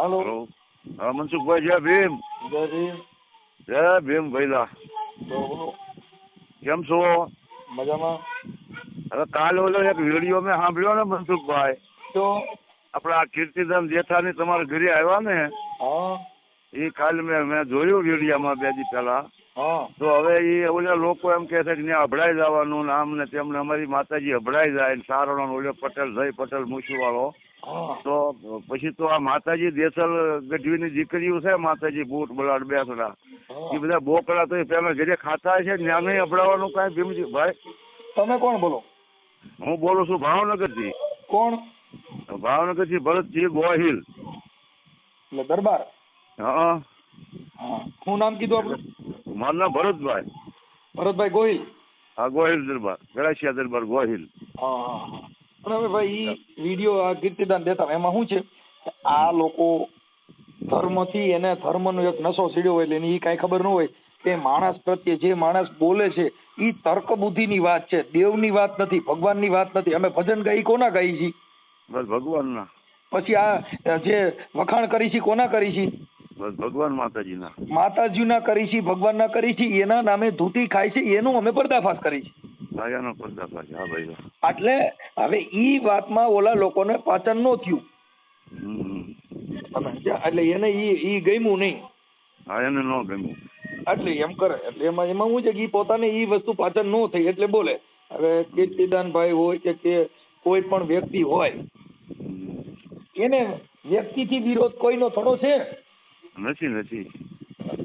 હાલો હા મનસુખભાઈ જય ભીમ. જય ભીમ. જય ભીમ ભૈલા. કેમ છો? મજામાં? હવે કાલે ઓલો એક વીડિયો મેં સાંભળ્યો ને મનસુખભાઈ. તો? આપણા કીર્તિધામ જેઠાની તમારા ઘરે આવ્યા ને? હા. એ કાલે મેં મેં જોયું વિડીયામાં બે દી પહેલા. તો હવે એ ઓલા લોકો એમ કે છે કે ત્યાં અભડાઈ જવાનું ને આમ ને તેમને અમારી માતાજી અભડાઈ જાય ને સારોનો ઓલો પટેલ જય પટેલ મૂછુવાળો હા તો પછી તો આ માતાજી દેસલ ગઢવીની દીકરીઓ છે માતાજી બૂટ બલાડ બેસડા. એ બધા બોકડા તો પેલા ઘરે ખાતા છે જ્ઞાને અપડાવવાનું કાંઈ ભીમજી ભાઈ? તમે કોણ બોલો? હું બોલું છું ભાવનગરથી. કોણ? ભાવનગરથી ભરતજી ગોહિલ. એટલે દરબાર? હા. હા. શું નામ કીધું આપણું મારું નામ ભરતભાઈ. ભરતભાઈ ગોહિલ? હા ગોહિલ દરબાર. ગળાશિયા દરબાર ગોહિલ. હા. અને હવે ભાઈ વીડિયો આ કીર્તિદાન દેતા એમાં શું છે આ લોકો ધર્મથી એને ધર્મનો એક નશો સીડ્યો હોય એટલે એને ઈ કાંઈ ખબર ન હોય કે માણસ પ્રત્યે જે માણસ બોલે છે એ તર્ક બુદ્ધિની વાત છે દેવની વાત નથી ભગવાનની વાત નથી. અમે ભજન ગાઈ કોના ગાઈ છીએ? બસ ભગવાનના. પછી આ જે વખાણ કરી છે કોના કરી છે બસ ભગવાન માતાજીના. માતાજીના કરી ભગવાન ભગવાનના કરી છે એના નામે ધૂતી ખાય છે એનું અમે પર્દાફાશ કરી છે માયાનો પર્દાફાશ હા ભાઈ એટલે હવે ઈ વાતમાં ઓલા લોકોને પાચન નો થયું. એટલે એને ઈ ઈ ગમ્યું નહીં. હા એને ન ગમ્યું. એટલે એમ કરે. એટલે એમાં એમાં શું છે કે ઈ પોતાને ઈ વસ્તુ પાચન ન થઈ એટલે બોલે. હવે કીર્તિદાનભાઈ હોય કે કે કોઈ પણ વ્યક્તિ હોય. એને વ્યક્તિથી વિરોધ કોઈનો થોડો છે? નથી નથી.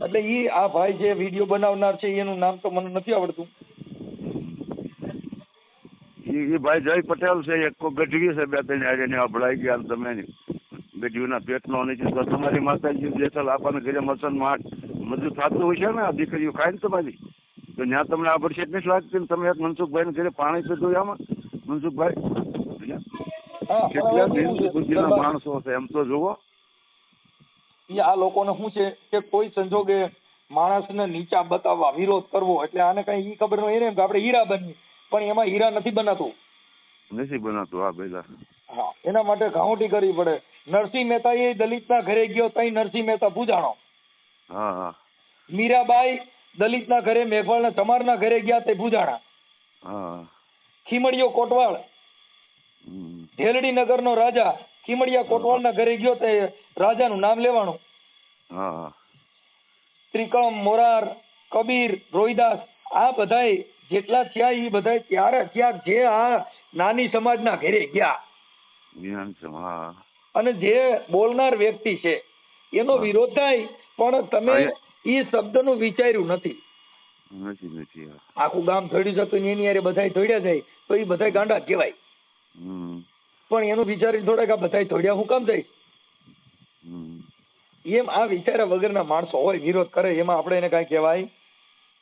એટલે ઈ આ ભાઈ જે વીડિયો બનાવનાર છે એનું નામ તો મને નથી આવડતું. એ ભાઈ જય પટેલ છે એક કો ગઢવી છે બે ત્રણ હારે ને અભડાઈ ગયા તમે ગઢવીના પેટનો નથી તો તમારી માતાજી જેઠલ આપણને ઘરે મસન માટ બધું થતું છે ને આ દીકરીઓ ખાય ને તમારી? તો ત્યાં તમને આ બરસેટ નથી લાગતી ને તમે એક મનસુખભાઈ ને ઘરે પાણી પીધું આમાં? મનસુખભાઈ? કેટલા દિન દરબાર, માણસો છે એમ તો જુઓ. એ આ લોકોને શું છે કે કોઈ સંજોગે માણસને નીચા બતાવવા વિરોધ કરવો એટલે આને કઈ ઈ ખબર ન એને આપણે હીરા બનીએ પણ એમાં હીરા નથી બનાતું. નથી બનાતું હા પેલા હા એના માટે ઘાઉટી કરવી પડે. નરસિંહ મહેતા એ દલિતના ઘરે ગયો તઈ નરસિંહ મહેતા પૂજાણો. હા હા. મીરાબાઈ દલિતના ઘરે મેઘવાળના ચમારના ઘરે ગયા તે પૂજાણા. હા ખીમડિયો કોટવાળ. ઢેલડી નગરનો રાજા. ખીમડિયા કોટવાળના ઘરે ગયો તે રાજાનું નામ લેવાનું. હા ત્રિકમ મોરાર કબીર રોહિદાસ આ બધાય જેટલા થયા એ બધાય ત્યારે અત્યાર જે આ નાની સમાજના ઘરે ગયા. અને જે બોલનાર વ્યક્તિ છે એનો વિરોધ થાય પણ તમે એ. શબ્દનું વિચાર્યું નથી. આખું ગામ થોડ્યું જતું ને એની હારે બધાય થોડ્યા જાય તો એ બધાય ગાંડા કહેવાય. પણ એનું વિચારી થોડાક આ બધાય થોડ્યા હું કામ જાય? એમ આ વિચાર્યા વગરના માણસો હોય વિરોધ કરે એમાં આપણે એને કઈ કહેવાય?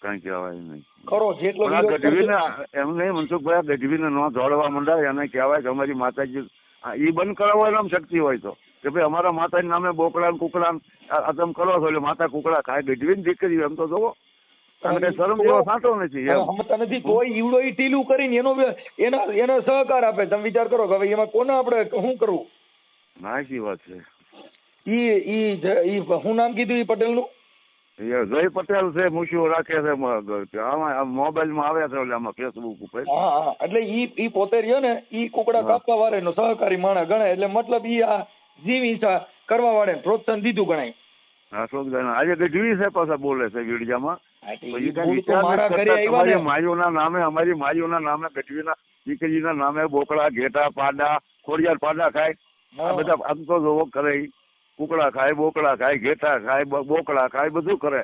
કઈ કહેવાય નહીં ખરો જેટલો ગઢવીને એમ નહીં મનસુખભાઈ ગઢવીને ન દોડવા મંડાય એને કહેવાય કે અમારી માતાજી એ બંધ કરાવવા એમ શક્તિ હોય તો. કે ભાઈ અમારા માતાજી નામે બોકડા ને કુકડા આતમ કરો છો એટલે માતા કુકડા ખાય. ગઢવીને દીકરી એમ તો જોવો. શરમ જેવો નથી કોઈ ઈવડો ઈ ટીલું કરીને એનો એના એનો સહકાર આપે. તમે વિચાર કરો કે હવે એમાં કોને આપણે શું કરવું? નાસી વાત છે. ઈ ઈ ઈ હું નામ કીધું ઈ પટેલનું? જય પટેલ છે મૂછીઓ રાખે છે મોબાઈલમાં આવે છે આમાં ફેસબુક ઉપર. હા એટલે ઈ ઈ પોતે રહ્યો ને ઈ કુકડા કાપવા વાળે નો સહકારી માણસ ગણાય એટલે મતલબ ઈ આ જીવ હિંસા કરવા વાળે પ્રોત્સાહન દીધું ગણાય. હા શોકદાન આજે ગઢવી છે પાછા બોલે છે વિડીયામાં એટલે. આવ્યા માયુના નામે અમારી માયુના નામે ગઢવીના દીકરીના નામે બોકડા ઘેટા પાડા ખોડિયાર પાડા ખાય. આ બધા આમ તો જોવો કરે. કુકડા ખાય બોકડા ખાય ઘેટા ખાય બોકડા ખાય બધું કરે.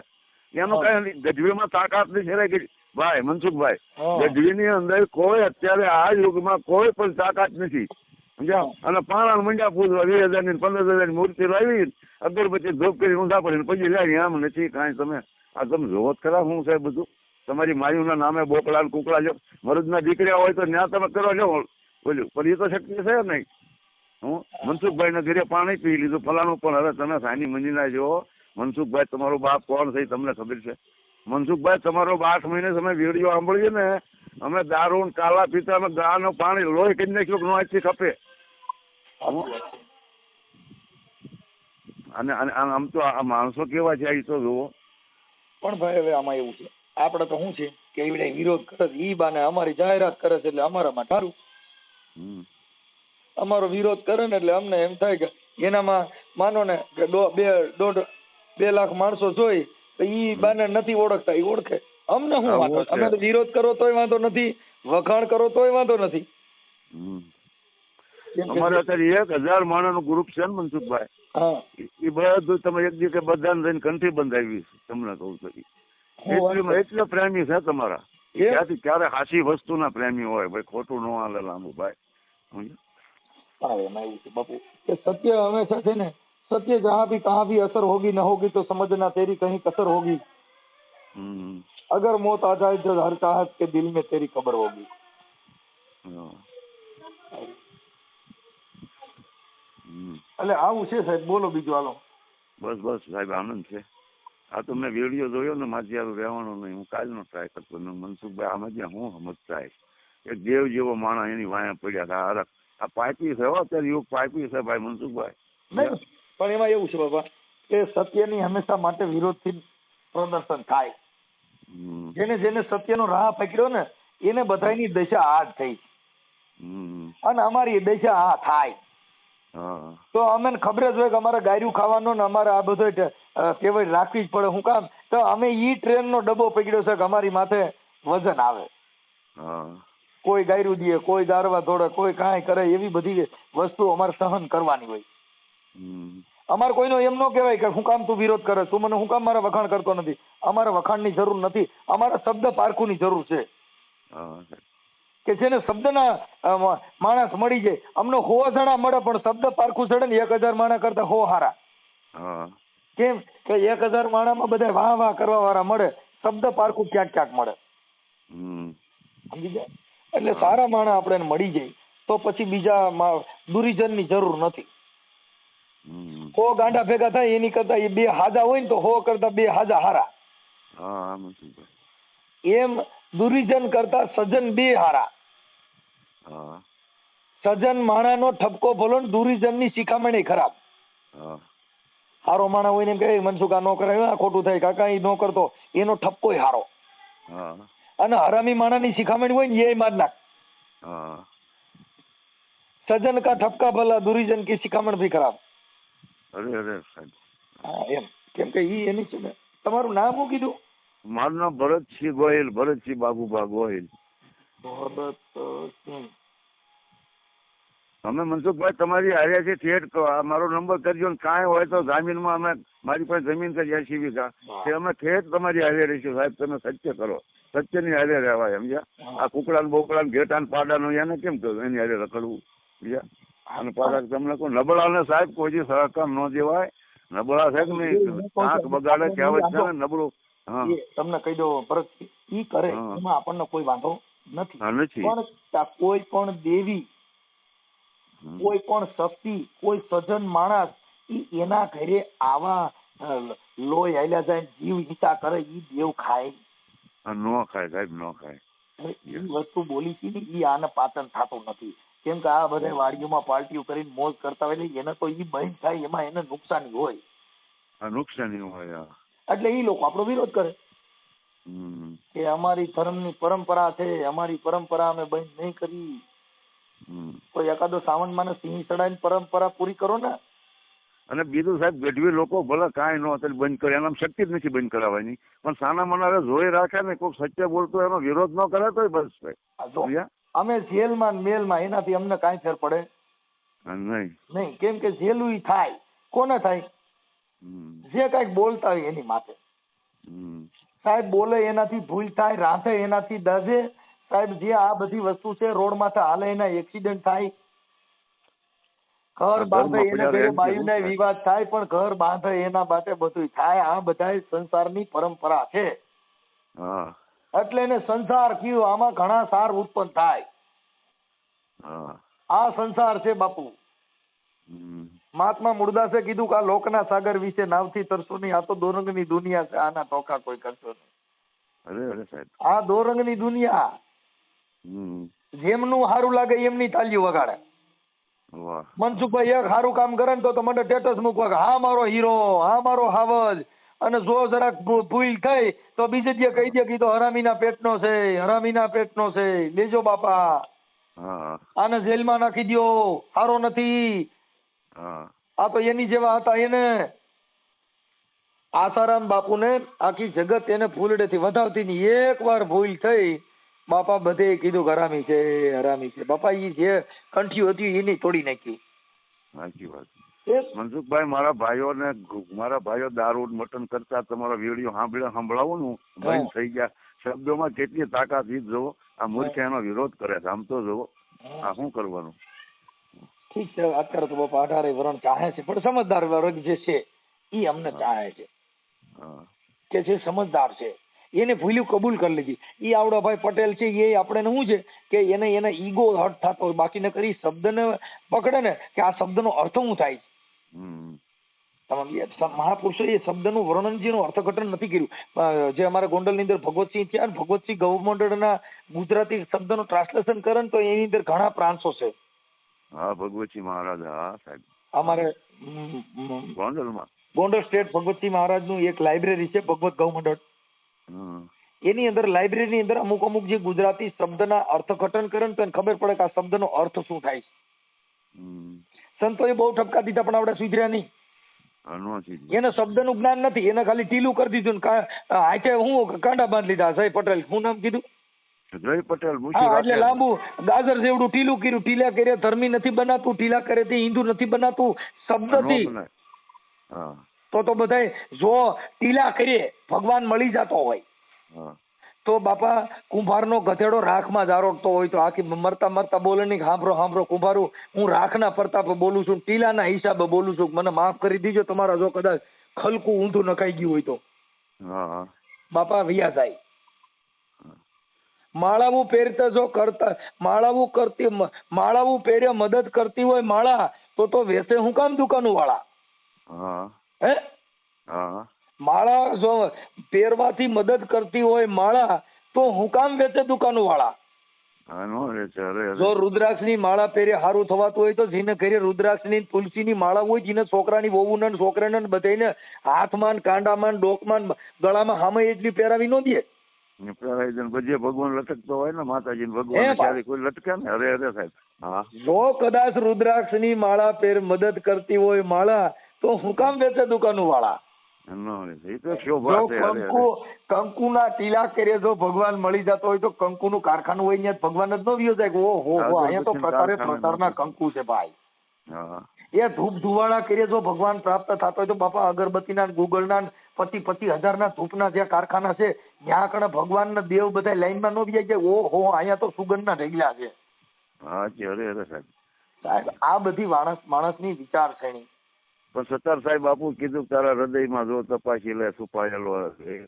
એનું. કઈ ગઢવીમાં તાકાત નથી રે કે ભાઈ મનસુખભાઈ. ગઢવીની અંદર કોઈ અત્યારે આ યુગમાં કોઈ પણ તાકાત નથી. સમજ્યા? અને પાણા મંડ્યા પૂજવા વીસ હજારની પંદર હજારની મૂર્તિ લાવી અગરબત્તી ધૂપ કરી ઊંધા પડીને પછી લાવી. આમ નથી કાંઈ તમે. આ તમે જોવો ખરા શું છે બધું. તમારી માયુના નામે બોકડા ને કુકડા જો મરુદના દીકરા હોય તો ત્યાં તમે કરો જો બોલ્યું. પણ એ તો શક્ય છે નહીં. હું મનસુખભાઈ ના ઘરે પાણી પી લીધું. ફલાણું પણ હવે તમે સાની મંદિરના જો મનસુખભાઈ તમારો બાપ કોણ છે તમને ખબર છે. મનસુખભાઈ તમારો આઠ મહિને તમે વીડિયો સાંભળીએ ને અમે દારૂ કાલા પીતા અમે ગાનું પાણી લોહી કરી નાખ્યું નો આજથી ખપે. અને આમ તો આ માણસો કેવા છે એ તો જુઓ. પણ ભાઈ હવે આમાં એવું છે. આપણે તો શું છે કે એવડે વિરોધ કરે છે. ઈ બાને અમારી જાહેરાત કરે છે એટલે અમારામાં સારું હમ. અમારો વિરોધ કરે ને એટલે અમને એમ થાય કે એનામાં માનો ને કે બે દોઢ બે લાખ માણસો જોઈ તો ઈ બાને નથી ઓળખતા ઈ ઓળખે. અમને શું વાંધો? અમે તો વિરોધ કરો તોય વાંધો નથી વખાણ કરો તોય વાંધો નથી. અમારે અત્યારે એક હજાર માણસનું ગ્રુપ છે ને મનસુખભાઈ. એ બધું તમે એક દિવસે બધાને લઈને કંઠી બંધાવી તમને કહું છું ઈ. એટલી એટલા પ્રેમી છે તમારા? ક્યાંથી ક્યારે હાસી વસ્તુના પ્રેમી હોય ભાઈ ખોટું ન હાલે લાંબુ ભાઈ. પણ એમાં એવું છે. બાપુ કે સત્ય હંમેશા છે ને સત્य જહાં भी कहाँ भी असर होगी न होगी तो समझना तेरी कहीं कसर होगी अगर मौत आ जाए जो हर चाहत के दिल में तेरी खबर होगी એટલે આવું છે સાહેબ બોલો બીજું હાલો. બસ બસ સાહેબ આનંદ છે. આ તો મેં વીડિયો જોયો ને માજી જયારે રહેવાનો નહીં હું કાલનો ટ્રાય કરતો ને મનસુખભાઈ આમાં જ્યાં હું સમજતા એક દેવ જેવો માણસ એની વાયા પડ્યા હતા હરખ આ પાઇપી છે અત્યારે યુગ પાઇપી છે ભાઈ મનસુખભાઈ. પણ એમાં એવું છે બાબા કે સત્યની હંમેશા માટે વિરોધથી પ્રદર્શન થાય. જેને જેને સત્યનો રાહ પકડ્યો ને એને બધાની દશા આ થઈ. અને અમારી દશા આ થાય. તો અમને ખબર જ હોય કે અમારે ગાયરું ખાવાનું ને અમારે આ બધો કેવાય રાખવી જ પડે. હું કામ? તો અમે ઈ ટ્રેન નો ડબ્બો પકડ્યો છે કે અમારી માથે વજન આવે. કોઈ ગાયરું દે કોઈ દારવા દોડે કોઈ કાંઈ કરે એવી બધી વસ્તુ અમારે સહન કરવાની હોય. અમારે કોઈનો એમ ન કહેવાય કે હું કામ તું વિરોધ કરે તું મને હું કામ મારા વખાણ કરતો નથી. અમારે વખાણની જરૂર નથી. અમારે શબ્દ પારખુની જરૂર છે. કે જેને શબ્દના માણસ મળી જાય અમને હો જણા મળે પણ શબ્દ પારખું ચડે ને એક હજાર માણસ કરતા હો હારા. કેમ કે એક હજાર માણામાં બધા વાહ વાહ કરવા વાળા મળે શબ્દ પારખું ક્યાંક ક્યાંક મળે. સમજી ગયા? એટલે સારા માણસ આપણે મળી જાય તો પછી બીજા દુરીજનની જરૂર નથી. હો ગાંડા ભેગા થાય એની કરતા એ બે હાજા હોય ને તો હો કરતા બે હાજા હારા. એમ દુરીજન કરતા સજન બે હારા. સજન માણાનો ઠપકો ભલો ને દુરીજનની શિખામણી ખરાબ. હારો માણા હોય ને એમ કહે મનસુખા નો કરાય આ ખોટું થાય કાકા એ ન કરતો. એનો ઠપકો હારો. હા. અને હરામી માણાની શિખામણી હોય ને એ માર નાખ. સજન કા ઠપકા ભલા દુરીજન કી શિખામણ ભી ખરાબ. અરે અરે સાહેબ. હા એમ. કેમ કે ઈ એની છે ને તમારું નામ શું કીધું? મારું નામ ભરતસિંહ ગોહિલ ભરતસિંહ બાબુભા ગોહિલ. ભરતસિંહ. અમે મનસુખભાઈ તમારી હારે છે ઠેઠ મારો નંબર કરજો ને કાંઈ હોય તો જામીનમાં અમે મારી પાસે જમીન કરી એસી વીઘા તે અમે ઠેઠ તમારી હારે રહીશું સાહેબ તમે સત્ય કરો. સત્યની હારે રહેવાય સમજ્યા? આ કુકડા ને બોકડા ને ઘેટા ને પાડા નું એને કેમ કહ્યું એની હારે રખડવું સમજ્યા? અને પાછા તમને કોઈ નબળા ને સાહેબ કોઈ જે સહકાર ન દેવાય. નબળા સાહેબ ને આંખ બગાડે કહેવત છે ને નબળું તમને કહી દો પરત ઈ કરે એમાં આપણને કોઈ વાંધો નથી. પણ કોઈ પણ દેવી. કોઈ પણ શક્તિ કોઈ સજન માણસ ઈ એના ઘરે આવા લોહી હાલ્યા જાય જીવ હિતા કરે ઈ દેવ ખાય ન ખાય સાહેબ ન ખાય. એ વસ્તુ બોલી છે ને ઈ આને પાચન થતું નથી. કેમ કે આ બધા વાડીઓમાં પાર્ટીઓ કરીને મોજ કરતા હોય એટલે એને તો ઈ બંધ થાય એમાં એને નુકસાની હોય. નુકસાની હોય એટલે ઈ લોકો આપણો વિરોધ કરે. કે અમારી ધર્મની પરંપરા છે અમારી પરંપરા અમે બંધ નહીં કરી. તો એકાદો સાવન માને સિંહ ચડાવીને પરંપરા પૂરી કરો ને. અને બીજું સાહેબ ગઢવી લોકો ભલે કાંઈ ન અત્યારે બંધ કરે. એના શક્તિ જ નથી બંધ કરાવવાની. પણ સાના મનારે જોઈ રાખે ને કોઈ સત્ય બોલતો એનો વિરોધ ન કરે તોય બસ ભાઈ? અમે જેલમાં મેલમાં એનાથી અમને કાંઈ ફેર પડે નહીં. નહીં. કેમ કે જેલું ઈ થાય. કોને થાય? જે કંઈક બોલતા હોય એની માથે. સાહેબ બોલે એનાથી ભૂલ થાય રાંધે એનાથી દજે સાહેબ જે આ બધી વસ્તુ છે રોડ માથે હાલે એના એક્સિડન્ટ થાય ઘર બાંધે એના ઘરે બાયુને વિવાદ થાય પણ ઘર બાંધે એના માટે બધું થાય. આ બધા સંસારની પરંપરા છે. એટલે એને સંસાર કયું આમાં ઘણા સાર ઉત્પન્ન થાય. આ સંસાર છે બાપુ. મહાત્મા મુરદાસે કીધું કે આ લોકના સાગર વિશે નાવથી તરશો નહીં આ તો દોરંગની દુનિયા છે. આના ટોકા કોઈ કરશો નહીં. અરે અરે સાહેબ. આ દોરંગની દુનિયા જેમનું સારું લાગે એમની તાલીઓ વગાડે. મનસુખભાઈ એક સારું કામ કરે ને તો તો મને સ્ટેટસ મૂકવા કે હા મારો હીરો હા મારો હાવજ. અને જો જરાક ભૂલ થઈ તો બીજે દિવસે કહી દે કીધો હરામીના પેટનો છે હરામીના પેટનો છે. લેજો બાપા. હા. આને જેલમાં નાખી દો સારો નથી. હા. આ તો એની જેવા હતા એને. આસારામ બાપુને આખી જગત એને ફૂલડેથી વધાવતી ની એક વાર ભૂલ થઈ બાપા બધે કીધું કે હરામી છે હરામી છે. બાપા એ જે કંઠી હતી એની તોડી નાખ્યું સાચી વાત. મનસુખભાઈ મારા ભાઈઓ ને મારા ભાઈઓ દારૂ મટન કરતા તમારા વીડિયો સાંભળ્યા સાંભળાવો નું બંધ થઈ ગયા. શબ્દોમાં કેટલી તાકાત ઈ જોવો. આ મૂર્ખ એનો વિરોધ કરે છે. આમ તો જોવો. આ શું કરવાનું? ઠીક છે અત્યારે તો બાપા અઢારે વરણ ચાહે છે. પણ સમજદાર વર્ગ જે છે ઈ અમને ચાહે છે. કે જે સમજદાર છે. એને ભૂલ્યું કબૂલ કરી લીધી એ આવડો ભાઈ પટેલ છે એ આપણે શું છે કે એને એના ઈગો હર્ટ થતો હોય. બાકી ન કરી શબ્દને પકડે ને કે આ શબ્દનો અર્થ શું થાય તમામ એ શબ્દનું એ શબ્દનું વર્ણનજીનું અર્થઘટન નથી કર્યું. જે અમારા ગોંડલની અંદર ભગવતસિંહ છે અને ભગવતસિંહ ગૌમંડળના ગુજરાતી શબ્દનું ટ્રાન્સલેશન કરે ને તો એની અંદર ઘણા પ્રાંસો છે. હા ભગવતસિંહ મહારાજ હા સાહેબ. અમારે ગોંડલમાં? ગોંડલ સ્ટેટ ભગવતસિંહ મહારાજનું એક લાઇબ્રેરી છે ભગવત ગૌમંડળ. એની અંદર લાઇબ્રેરીની અંદર અમુક અમુક જે ગુજરાતી શબ્દના અર્થઘટન કરે ને તો એને ખબર પડે કે આ શબ્દનો અર્થ શું થાય સંતોએ બહુ ઠપકા દીધા પણ આપણે સુધર્યા નહીં. એને શબ્દનું જ્ઞાન નથી એને ખાલી ટીલું કરી દીધું ને હાથે હું કાંડા બાંધ લીધા સહી પટેલ. શું નામ કીધું? જય પટેલ એટલે લાંબુ ગાજર જેવડું ટીલું કર્યું ટીલા કરે ધર્મી નથી બનાતું ટીલા કરે તે હિન્દુ નથી બનાતું શબ્દથી. થી હા. તો તો બધાય જો ટીલા કરીએ ભગવાન મળી જતો હોય. તો બાપા કુંભારનો ગધેડો રાખમાં જારોડતો હોય તો આખી મરતા મરતા બોલે નહીં હાંભરો હાંભરો કુંભારું હું રાખના પ્રતાપે બોલું છું ટીલાના હિસાબે બોલું છું. મને માફ કરી દીજો તમારા જો કદાચ ખલકું ઊંધું નખાઈ ગયું હોય તો. બાપા વિયા જાય. માળાવું પહેરતા જો કરતા માળાવું કરતી માળાવું પહેરે મદદ કરતી હોય માળા તો તો વેસે હું કામ દુકાનો વાળા હા? હે. માળા જો પહેરવાથી મદદ કરતી હોય માળા તો હું કામ વેચે દુકાનો વાળા નો જો રુદ્રાક્ષની માળા પહેરે સારું થવાતું હોય તો જેને ઘરે તુલસી ની માળા હોય જેને છોકરાની વહુ ને છોકરાને ને બધાયને હાથમાં કાંડામાં ડોકમાં ને ગળામાં હામે એટલી પહેરાવી ન દે. ને પછી ભગવાન લટકતો હોય ને માતાજી ભગવાન કોઈ લટકે ને? અરે અરે સાહેબ. હા. જો કદાચ રુદ્રાક્ષની માળા પહેર મદદ કરતી હોય માળા તો હું કામ વેચે દુકાનો વાળા નો જો કંકુના ટીલા કરીએ જો ભગવાન મળી જતો હોય તો કંકુનું કારખાનું હોય ત્યાં ભગવાન જ નો વિયો જાય કે ઓહો હો અહીંયા તો પ્રકારે પ્રકારના કંકુ છે ભાઈ. એ ધૂપ ધુવાળા કરીએ જો ભગવાન પ્રાપ્ત થતો હોય તો બાપા અગરબત્તીના ને ગુગળના ને પચી પચી હજારના ધૂપના જ્યાં કારખાના છે ત્યાં કણે ભગવાનના દેવ બધા લાઈનમાં નો બી જાય ઓહો અહીંયા તો સુગંધના ઢગલા છે. હા અરે અરે સાહેબ. સાહેબ આ બધી માણસ માણસની વિચારસરણી. પણ સત્તાર સાહેબ બાપુ કીધું તારા હૃદયમાં જો તપાસી લે છુપાયેલો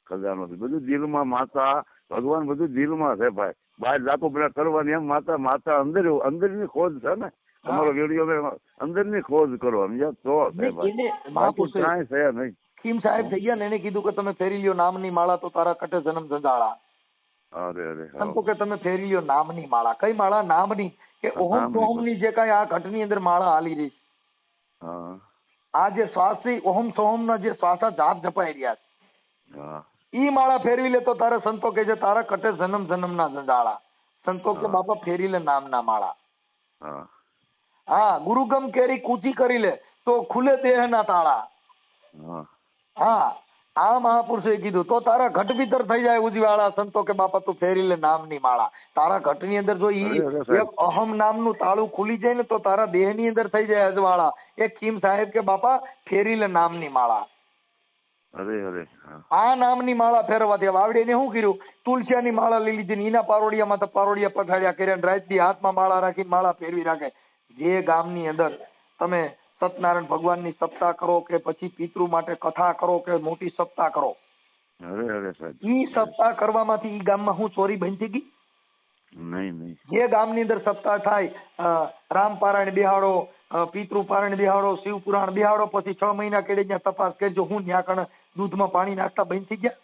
ખજાનો છે. બધું દિલમાં માતા ભગવાન બધું દિલમાં છે ભાઈ. બહાર જાતો પેલા કરવાની એમ માતા માતા અંદર અંદરની ખોજ છે ને. તમારો વીડિયો અંદરની ખોજ કરો સમજ્યા? તો બાપુ કાંઈ છે નહીં. ખીમ સાહેબ થઈ ગયા ને એને કીધું કે તમે ફેરી લ્યો નામની માળા તો તારા કટે જન્મ જંજાળા અરે અરે સંતો કે તમે ફેરી લ્યો નામની માળા. કઈ માળા? નામની? કે ઓહમ નામની. સોહમની જે કઈ આ ઘટની અંદર માળા હાલી રહી છે. હા. આ જે શ્વાસી ઓહમ સોહમના જે શ્વાસા જાપ જપાઈ રહ્યા છે. ઈ માળા ફેરવી લે તો તારે સંતો કે છે તારા કટે જન્મ જન્મના જંજાળા સંતો કે બાપા ફેરી લે નામના માળા. હા. હા ગુરુગમ કેરી કૂચી કરી લે તો ખુલે દેહના તાળા. હા. હા. આ મહાપુરુષે કીધું તો તારા ઘટ ભીતર થઈ જાય ઉજવાળા સંતો કે બાપા તું ફેરી લે નામની માળા. તારા ઘટની અંદર જો ઈ. એક અહમ નામનું તાળું ખુલી જાય ને તો તારા દેહની અંદર થઈ જાય અજવાળા. એ કીમ સાહેબ કે બાપા ફેરી લે નામની માળા. અરે અરે આ નામની માળા ફેરવાથી વાવડીને શું કર્યું? તુલસિયાની માળા લઈ લીધી એના પારોડિયામાં તો પારોડિયા પથાડ્યા કર્યા ને રાતથી હાથમાં માળા રાખી માળા ફેરવી રાખે. જે ગામની અંદર તમે સત્યનારાયણ ભગવાનની સપ્તાહ કરો કે પછી પિતૃ માટે કથા કરો કે મોટી સપ્તાહ કરો? ઈ સપ્તાહ કરવામાંથી ઈ ગામમાં હું ચોરી બનતી ગઈ? નહીં નહીં. જે ગામની અંદર સપ્તાહ થાય રામ પારાયણ બિહાડો પિતૃ પારાયણ બિહાડો શિવ પુરાણ બિહાડો પછી છ મહિના કેડે ત્યાં તપાસ કરજો હું ત્યાં કણ દૂધમાં પાણી નાખતા બંધ થઈ ગયા?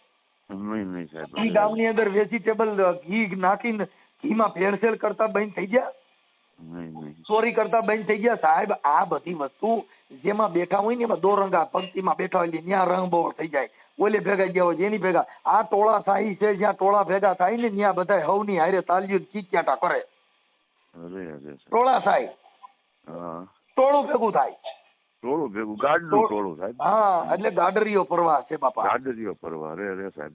ઈ ગામની ગામની અંદર વેજીટેબલ ઘી નાખીને ઘીમાં ભેળસેળ કરતા બંધ થઈ ગયા? ચોરી કરતા બંધ થઈ ગયા. સાહેબ આ બધી વસ્તુ જેમાં બેઠા હોય ને એમાં દોરંગા પંક્તિમાં બેઠા હોય ત્યાં રંગબોળ થઈ જાય. ઓલે ભેગા ગયા હોય એની ભેગા. આ ટોળા સાહી છે જ્યાં ટોળા ભેગા થાય ને ત્યાં બધા હવની હારે તાલ્યુ ચીચ્યાટા કરે. ટોળા સાહી હા. ટોળું ભેગું થાય. ટોળું ભેગું ગાડલું ટોળું સાહેબ. હા એટલે ગાડરીઓ પ્રવાહ છે બાપા. ગાડરીઓ પ્રવાહ અરે અરે સાહેબ.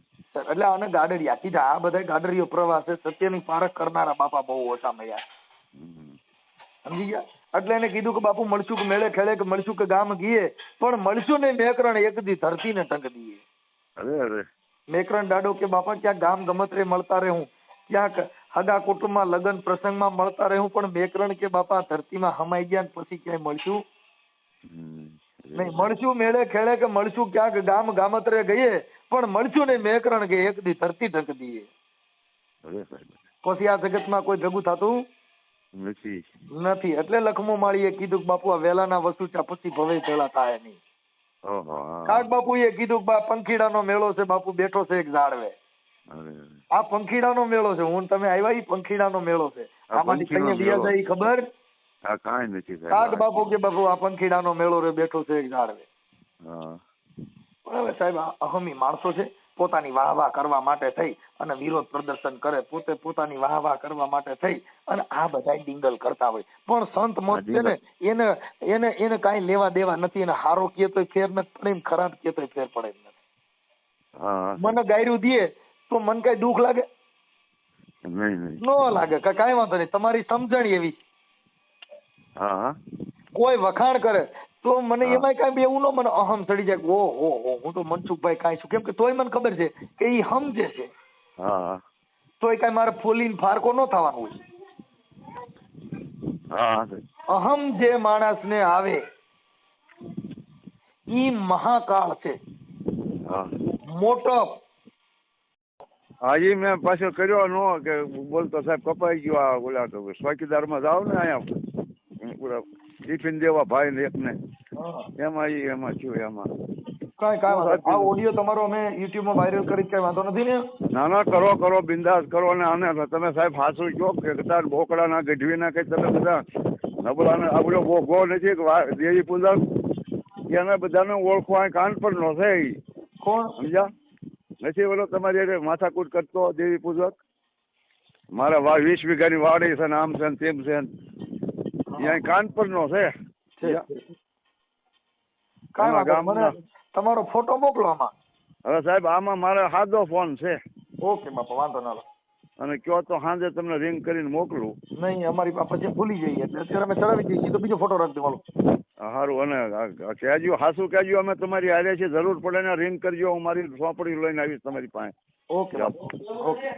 એટલે આને ગાડરિયા કીધા. આ બધા ગાડરીઓ પ્રવાહ છે સત્યની પારખ કરનારા બાપા બહુ ઓછા મળ્યા. સમજી ગયા? એટલે એને કીધું કે બાપુ મળશું કે મેળે ખેડે કે મળશું કે ગામ ગીએ પણ મળશું ને મેકરણ એક દી ધરતી ને ટંગ દીએ. અરે અરે. મેકરણ દાડો કે બાપા ક્યાંક ગામ ગમતરે મળતા રહું ક્યાંક હગા કુટુંબમાં લગ્ન પ્રસંગમાં મળતા રહું પણ મેકરણ કે બાપા ધરતીમાં હમાઈ ગયા ને પછી ક્યાંય મળશું? નહીં મળશું મેળે ખેડે કે મળશું ક્યાંક ગામ ગામતરે ગઈએ પણ મળશું ને મેકરણ કે એક દી ધરતી ઢંક દઈએ પછી આ જગતમાં કોઈ ભેગું થતું? નથી. નથી. એટલે લખમો માળીએ કીધું કે બાપુ આ વેલાના વસુચા પછી ભવે ભેળા થાય નહીં. કાક બાપુ એ કીધું કે બા પંખીડાનો મેળો છે બાપુ બેઠો છે એક ઝાડવે. આ પંખીડાનો મેળો છે. હું તમે આવ્યા ઈ પંખીડાનો મેળો છે. આમાંથી કઈ વ્યાજ આવી ખબર? આ કાંઈ નથી કાક બાપુ કે બાપુ આ પંખીડાનો મેળો રે બેઠો છે એક ઝાડવે. બરાબર સાહેબ આ અહમી માણસો છે. પોતાની વાહ વાહ કરવા માટે થઈ અને વિરોધ પ્રદર્શન કરે પોતે પોતાની વાહ વાહ કરવા માટે થઈ અને આ બધા ડિંગલ કરતા હોય. પણ સંત મત છે ને એને એને એને કાંઈ લેવા દેવા નથી એને હારો કે તો ફેર નથી પડે ખરાબ કે તો ફેર પડે નથી. મને ગાયરું દે તો મને કઈ દુઃખ લાગે? ન લાગે કઈ વાંધો નહીં. તમારી સમજણ એવી. કોઈ વખાણ કરે તો મને એમાં કાંઈ એવું ન મને અહમ ચડી જાય ઓ હો હો હું તો મનસુખભાઈ કાંઈ છું. કેમ કે તોય મને ખબર છે કે એ સમજે છે. હા. તોય કાંઈ મારે ફોલીને ફારકો ન થવાનું હોય. અહમ જે માણસને આવે ઈ મહાકાળ છે. હા. મોટો. હાજી મેં પાછો કર્યો નો કે બોલતો સાહેબ કપાઈ ગયો આ ઓલા તો ચોકીદારમાં જાવ ને અહીંયા. ટિફિન દેવા ભાઈ ને એકને એમાં ઈ એમાં થયું એમાં. કઈ કઈ. આ ઓડિયો તમારો અમે યુટ્યુબમાં વાયરલ કરી કઈ વાંધો નથી ને? ના ના કરો કરો બિંદાસ કરો ને આને તમે સાહેબ હાસુ કહો કે તાર ભોકડા ના ગઢવી ના કઈ તમે બધા નબળા ને આપણો ભોગવો નથી દેવી પૂજક એને બધાને ઓળખવા કાન પર નો છે કોણ? સમજ્યા? નથી બોલો તમારી માથાકૂટ કરતો દેવી પૂજક. મારા વીસ વીઘાની વાડી છે ને આમ છે ને તેમ છે ને. અહીંયા કાનપુર નો છે. તમારો ફોટો મોકલો આમાં. હવે સાહેબ આમાં મારે સાદો ફોન છે. ઓકે બાપા વાંધો ના અને કયો તો સાંજે તમને રિંગ કરીને મોકલું. નહીં અમારી પાસે જે ભૂલી જઈએ એટલે અત્યારે અમે ચડાવી દઈએ તો બીજો ફોટો રાખજો મારો સારું અને કહેજો હાસુ કહેજો અમે તમારી હારે છીએ. જરૂર પડે ને રિંગ કરજો હું મારી સોંપડી લઈને આવીશ તમારી પાસે. Okay okay